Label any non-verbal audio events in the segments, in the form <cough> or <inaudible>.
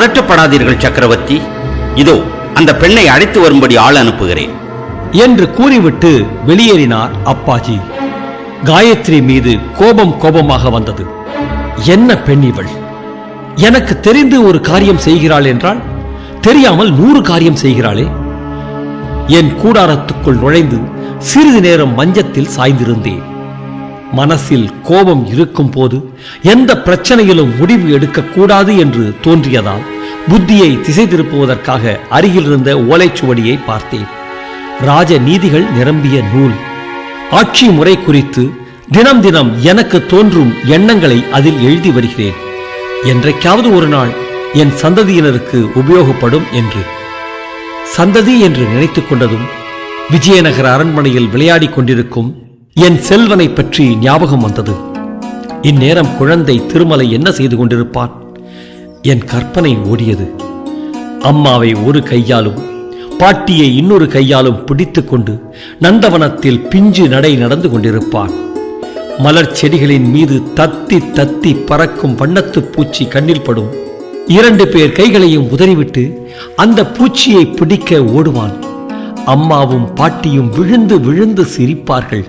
பதட்டப்படாதீர்கள் சக்கரவர்த்தி. இதோ அந்த பெண்ணை அழைத்து வரும்படி ஆள் அனுப்புகிறேன். என்று கூறிவிட்டு வெளியேறினார் அப்பாஜி. காயத்ரி மீது கோபம் கோபமாக வந்தது. என்ன பெண் இவள்? எனக்கு தெரிந்து ஒரு காரியம் செய்கிறாள் என்றால் தெரியாமல் நூறு காரியம் செய்கிறாளே. என் கூடாரத்துக்குள் நுழைந்து சிறிது நேரம் மஞ்சத்தில் சாய்ந்திருந்தேன். மனசில் கோபம் இருக்கும் போது எந்த பிரச்சனையிலும் முடிவு எடுக்கக்கூடாது என்று தோன்றியதால் புத்தியை திசை திருப்புவதற்காக அருகில் இருந்த ஓலைச்சுவடியை பார்த்தேன். ராஜ நீதிகள் நிரம்பிய நூல். ஆட்சி முறை குறித்து தினம் தினம் எனக்கு தோன்றும் எண்ணங்களை அதில் எழுதி வருகிறேன். என்றைக்காவது ஒரு நாள் என் சந்ததியினருக்கு உபயோகப்படும் என்று. சந்ததி என்று நினைத்துக் கொண்டதும் விஜயநகர அரண்மனையில் விளையாடிக் கொண்டிருக்கும் என் செல்வனை பற்றி ஞாபகம் வந்தது. இந்நேரம் குழந்தை திருமலை என்ன செய்து கொண்டிருப்பான்? என் கற்பனை ஓடியது. அம்மாவை ஒரு கையாலும் பாட்டியை இன்னொரு கையாலும் பிடித்துக்கொண்டு நந்தவனத்தில் பிஞ்சு நடை நடந்து கொண்டிருப்பான். மலர் செடிகளின் மீது தத்தி தத்தி பறக்கும் வண்ணத்துப் பூச்சி கண்ணில் படும். இரண்டு பேர் கைகளையும் உதறிவிட்டு அந்த பூச்சியை பிடிக்க ஓடுவான். அம்மாவும் பாட்டியும் விழுந்து விழுந்து சிரிப்பார்கள்.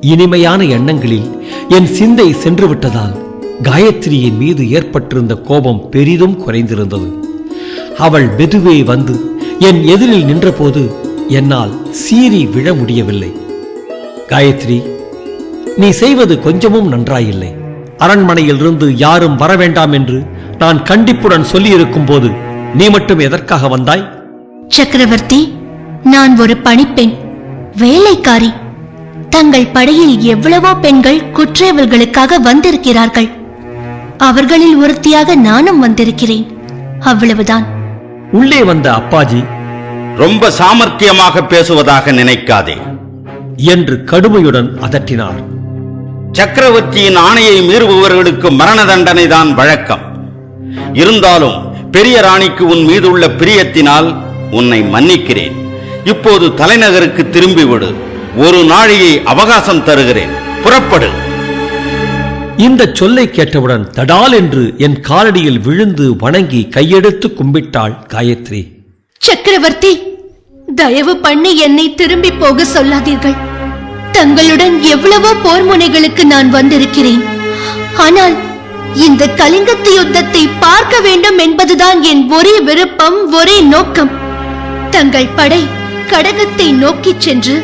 இனிமையான எண்ணங்களில் என் சிந்தை சென்றுவிட்டதால் காயத்ரியின் மீது ஏற்பட்டிருந்த கோபம் பெரிதும் குறைந்திருந்தது. அவள் மெதுவே வந்து என் எதிரில் நின்றபோது என்னால் சீறி விழ முடியவில்லை. காயத்ரி நீ செய்வது கொஞ்சமும் நன்றாயில்லை. அரண்மனையிலிருந்து யாரும் வர வேண்டாம் என்று நான் கண்டிப்புடன் சொல்லியிருக்கும் போது நீ மட்டும் எதற்காக வந்தாய்? சக்கரவர்த்தி நான் ஒரு பணிப்பெண் வேலைக்காரி. தங்கள் படையில் எவ்வளவோ பெண்கள் குற்றவியல்களுக்காக வந்திருக்கிறார்கள். அவர்களில் ஒருத்தியாக நானும் வந்திருக்கிறேன். அவ்வளவுதான். உள்ளே வந்த அப்பாஜி ரொம்ப சாமர்த்தியமாக பேசுவதாக நினைக்காதே என்று கடுமையுடன் அதட்டினார். சக்கரவர்த்தியின் ஆணையை மீறுபவர்களுக்கு மரண தண்டனை தான் வழக்கம். இருந்தாலும் பெரிய ராணிக்கு உன் மீதுள்ள பிரியத்தினால் உன்னை மன்னிக்கிறேன். இப்போது தலைநகருக்கு திரும்பிவிடு. ஒரு நாழிகை அவகாசம் தருகிறேன். புறப்படு. இந்த சொல்லை கேட்டவுடன் தடால் என்று என் காலடியில் விழுந்து வணங்கி கையெடுத்து கும்பிட்டாள் காயத்ரி. சக்கரவர்த்தி தயவு பண்ணி என்னை திரும்பி போக சொல்லாதீர்கள். தங்களுடன் எவ்வளவோ போர் முனைகளுக்கு நான் வந்திருக்கிறேன். ஆனால் இந்த கலிங்கத்து யுத்தத்தை பார்க்க வேண்டும் என்பதுதான் என் ஒரே விருப்பம் ஒரே நோக்கம். தங்கள் படை கடகத்தை நோக்கிச் சென்று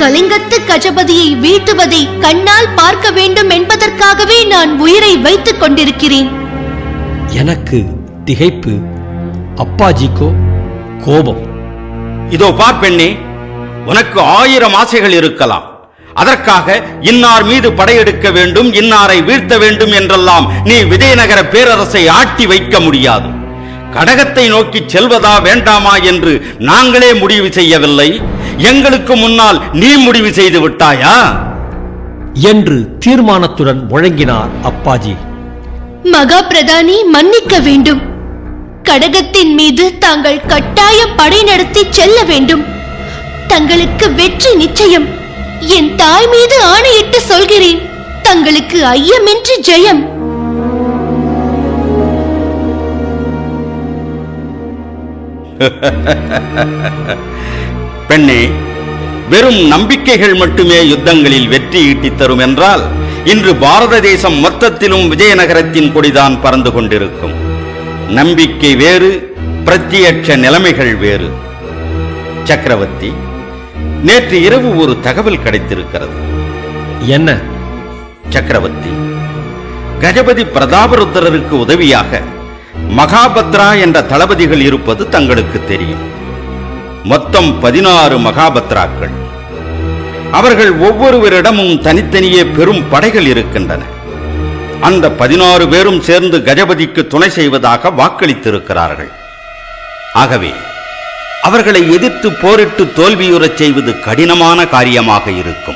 கலிங்கத்து கஜபதியை வீழ்த்துவதை கண்ணால் பார்க்க வேண்டும் என்பதற்காகவே நான் உயிரை வைத்துக் கொண்டிருக்கிறேன். எனக்கு திகைப்பு அப்பாஜிக்கோ கோபம். இதோ பார் பெண்ணே உனக்கு ஆயிரம் ஆசைகள் இருக்கலாம். அதற்காக இன்னார் மீது படையெடுக்க வேண்டும் இன்னாரை வீழ்த்த வேண்டும் என்றெல்லாம் நீ விஜயநகர பேரரசை ஆட்டி வைக்க முடியாது. கடகத்தை நோக்கி செல்வதா வேண்டாமா என்று நாங்களே முடிவு செய்யவில்லை. எங்களுக்கு முன்னால் நீ முடிவு செய்து விட்டாயா? என்று தீர்மானத்துடன் முழங்கினார் அப்பாஜி. மகா பிரதானி மன்னிக்க வேண்டும். கடகத்தின் மீது தாங்கள் கட்டாயம் படை நடத்தி செல்ல வேண்டும். தங்களுக்கு வெற்றி நிச்சயம். என் தாய் மீது ஆணையிட்டு சொல்கிறேன். தங்களுக்கு ஐயமின்றி ஜெயம். <laughs> பெண்ணே வெறும் நம்பிக்கைகள் மட்டுமே யுத்தங்களில் வெற்றி ஈட்டித் தரும் என்றால் இன்று பாரத தேசம் மொத்தத்திலும் விஜயநகரத்தின் கொடிதான் பறந்து கொண்டிருக்கும். நம்பிக்கை வேறு பிரத்யட்ச நிலைமைகள் வேறு. சக்கரவர்த்தி நேற்று இரவு ஒரு தகவல் கிடைத்திருக்கிறது. என்ன? சக்கரவர்த்தி கஜபதி பிரதாபருத்திரருக்கு உதவியாக மகாபத்ரா என்ற தளபதிகள் இருப்பது தங்களுக்கு தெரியும். மொத்தம் பதினாறு மகாபத்ராக்கள். அவர்கள் ஒவ்வொருவரிடமும் தனித்தனியே பெரும் படைகள் இருக்கின்றன. அந்த பதினாறு பேரும் சேர்ந்து கஜபதிக்கு துணை செய்வதாக வாக்களித்திருக்கிறார்கள். ஆகவே அவர்களை எதிர்த்து போரிட்டு தோல்வியுறச் செய்வது கடினமான காரியமாக இருக்கும்.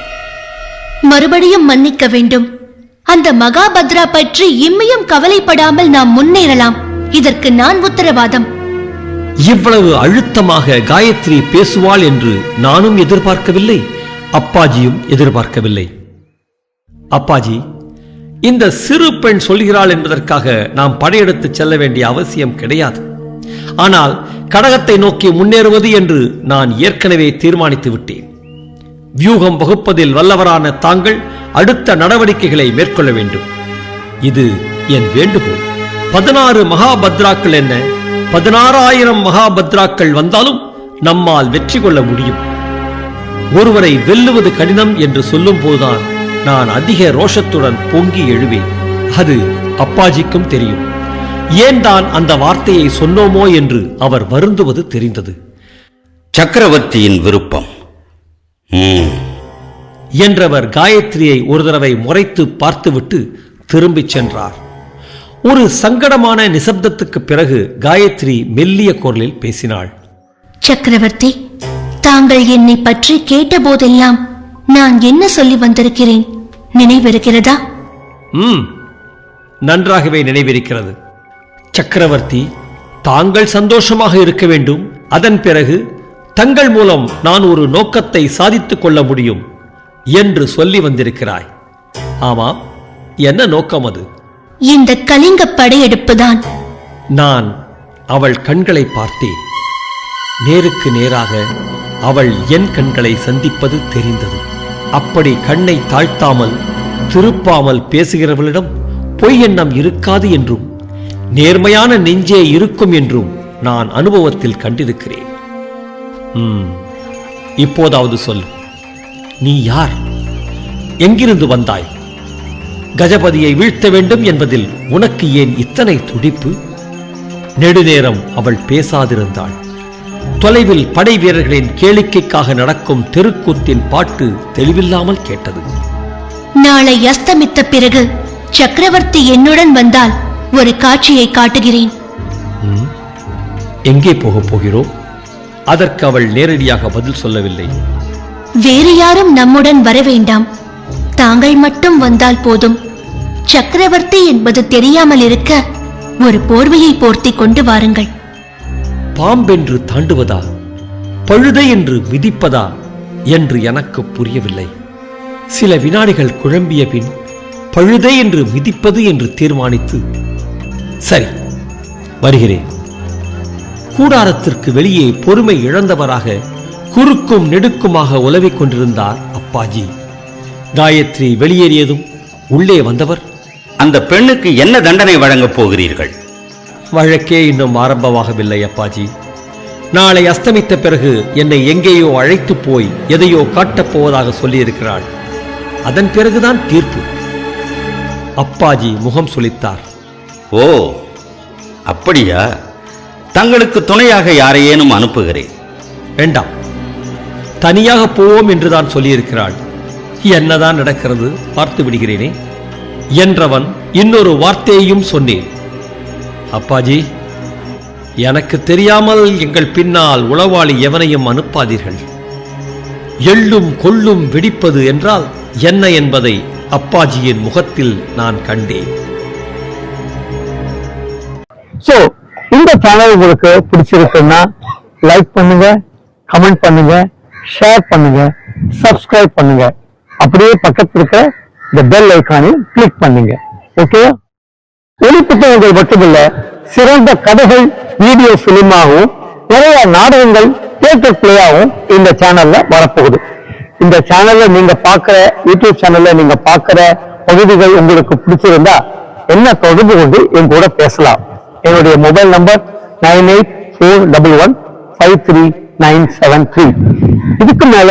மறுபடியும் மன்னிக்க வேண்டும். அந்த மகாபத்ரா பற்றி இம்மியும் கவலைப்படாமல் நாம் முன்னேறலாம். இதற்கு நான் உத்தரவாதம். இவ்வளவு அழுத்தமாக காயத்ரி பேசுவாள் என்று நானும் எதிர்பார்க்கவில்லை அப்பாஜியும் எதிர்பார்க்கவில்லை. அப்பாஜி இந்த சிறு பெண் சொல்கிறாள் என்பதற்காக நாம் படையெடுத்து செல்ல வேண்டிய அவசியம் கிடையாது. ஆனால் கடகத்தை நோக்கி முன்னேறுவது என்று நான் ஏற்கனவே தீர்மானித்து விட்டேன். வியூகம் வகுப்பதில் வல்லவரான தாங்கள் அடுத்த நடவடிக்கைகளை மேற்கொள்ள வேண்டும். இது என் வேண்டுகோள். பதினாறு மகாபத்ராக்கள் என்ன? பதினாறாயிரம் மகாபத்ராக்கள் வந்தாலும் நம்மால் வெற்றி கொள்ள முடியும். ஒருவரை வெல்லுவது கடினம் என்று சொல்லும் போதுதான் நான் அதிக ரோஷத்துடன் பொங்கி எழுவேன். அது அப்பாஜிக்கும் தெரியும். ஏன் தான் அந்த வார்த்தையை சொன்னோமோ என்று அவர் வருந்துவது தெரிந்தது. சக்கரவர்த்தியின் விருப்பம். என்றவர் காயத்ரியை ஒரு தடவை முறைத்து பார்த்துவிட்டு திரும்பிச் சென்றார். ஒரு சங்கடமான நிசப்தத்துக்கு பிறகு காயத்ரி மெல்லிய குரலில் பேசினாள். சக்கரவர்த்தி தாங்கள் என்னை பற்றி கேட்டபோதெல்லாம் நான் என்ன சொல்லி வந்திருக்கிறேன்? நினைவிருக்கிறதா? ம் நன்றாகவே நினைவிருக்கிறது. சக்கரவர்த்தி தாங்கள் சந்தோஷமாக இருக்க வேண்டும். அதன் பிறகு தங்கள் மூலம் நான் ஒரு நோக்கத்தை சாதித்துக் கொள்ள முடியும் என்று சொல்லி வந்திருக்கிறாய். ஆமாம் என்ன நோக்கம் அது? இந்த கலிங்க படையெடுப்புதான். நான் அவள் கண்களை பார்த்தேன். நேருக்கு நேராக அவள் என் கண்களை சந்திப்பது தெரிந்தது. அப்படி கண்ணை தாழ்த்தாமல் திருப்பாமல் பேசுகிறவளிடம் பொய் எண்ணம் இருக்காது என்றும் நேர்மையான நெஞ்சே இருக்கும் என்றும் நான் அனுபவத்தில் கண்டிருக்கிறேன். ம், இப்போதாவது சொல். நீ யார்? எங்கிருந்து வந்தாய்? கஜபதியை வீழ்த்த வேண்டும் என்பதில் உனக்கு ஏன் இத்தனை துடிப்பு? நெடுநேரம் அவள் பேசாதிருந்தாள். தொலைவில் படை வீரர்களின் கேளிக்கைக்காக நடக்கும் தெருக்கூத்தின் பாட்டு தெளிவில்லாமல் கேட்டது. நாளை அஸ்தமித்த பிறகு சக்கரவர்த்தி என்னுடன் வந்தால் ஒரு காட்சியை காட்டுகிறேன். எங்கே போகப் போகிறோம் அதற்கு அவள் நேரடியாக பதில் சொல்லவில்லை. வேறு யாரும் நம்முடன் வர வேண்டாம். தாங்கள் மட்டும் வந்தால் போதும். சக்கரவர்த்தி என்பது தெரியாமல் இருக்க ஒரு போர்வையை போர்த்தி கொண்டு வாருங்கள். பாம்பென்று தாண்டுவதா? பழுதை என்று விதிப்பதா? என்று எனக்கு புரியவில்லை. சில வினாடிகள் குழம்பிய பின் பழுதை என்று மிதிப்பது என்று தீர்மானித்து சரி வருகிறேன். கூடாரத்திற்கு வெளியே பொறுமை இழந்தவராக குறுக்கும் நெடுக்குமாக உலவிக் கொண்டிருந்தார் அப்பாஜி. காயத்ரி வெளியேறியதும் உள்ளே வந்தவர் அந்த பெண்ணுக்கு என்ன தண்டனை வழங்கப் போகிறீர்கள்? வழக்கே இன்னும் ஆரம்பமாகவில்லை அப்பாஜி. நாளை அஸ்தமித்த பிறகு என்னை எங்கேயோ அழைத்து போய் எதையோ காட்டப் போவதாக சொல்லியிருக்கிறாள். அதன் பிறகுதான் தீர்ப்பு. அப்பாஜி முகம் சுளித்தார். ஓ அப்படியா? தங்களுக்கு துணையாக யாரையேனும் அனுப்புகிறேன். வேண்டாம். தனியாக போவோம் என்றுதான் சொல்லியிருக்கிறாள். என்னதான் நடக்கிறது பார்த்து விடுகிறேனே என்றவன் இன்னொரு வார்த்தையையும் சொன்னேன். அப்பாஜி எனக்கு தெரியாமல் எங்கள் பின்னால் உளவாளி எவனையும் அனுப்பாதீர்கள். எள்ளும் கொள்ளும் வெடிப்பது என்றால் என்ன என்பதை அப்பாஜியின் முகத்தில் நான் கண்டேன். சோ இந்த சேனல் உங்களுக்கு பிடிச்சிருக்குன்னா லைக் பண்ணுங்க கமெண்ட் பண்ணுங்க ஷேர் பண்ணுங்க சப்ஸ்கிரைப் பண்ணுங்க. அப்படியே பக்கத்தில் இருக்கிற இந்த பெல் ஐக்கானில் கிளிக் பண்ணுங்க. ஓகே ஒளி புத்தகங்கள் மட்டுமில்ல சிறந்த கதைகள் வீடியோ பிலிமாகவும் நிறைய நாடகங்கள் தியேட்டர் பிளேயாகவும் இந்த சேனல்ல வரப்போகுது. இந்த சேனல்ல நீங்க பார்க்குற யூடியூப் சேனல்ல நீங்க பார்க்குற பகுதிகள் உங்களுக்கு பிடிச்சிருந்தா என்ன தொடர்பு கொண்டு என் கூட பேசலாம். என்னுடைய mobile number nine eight four double one five three nine seven three இதுக்கு மேல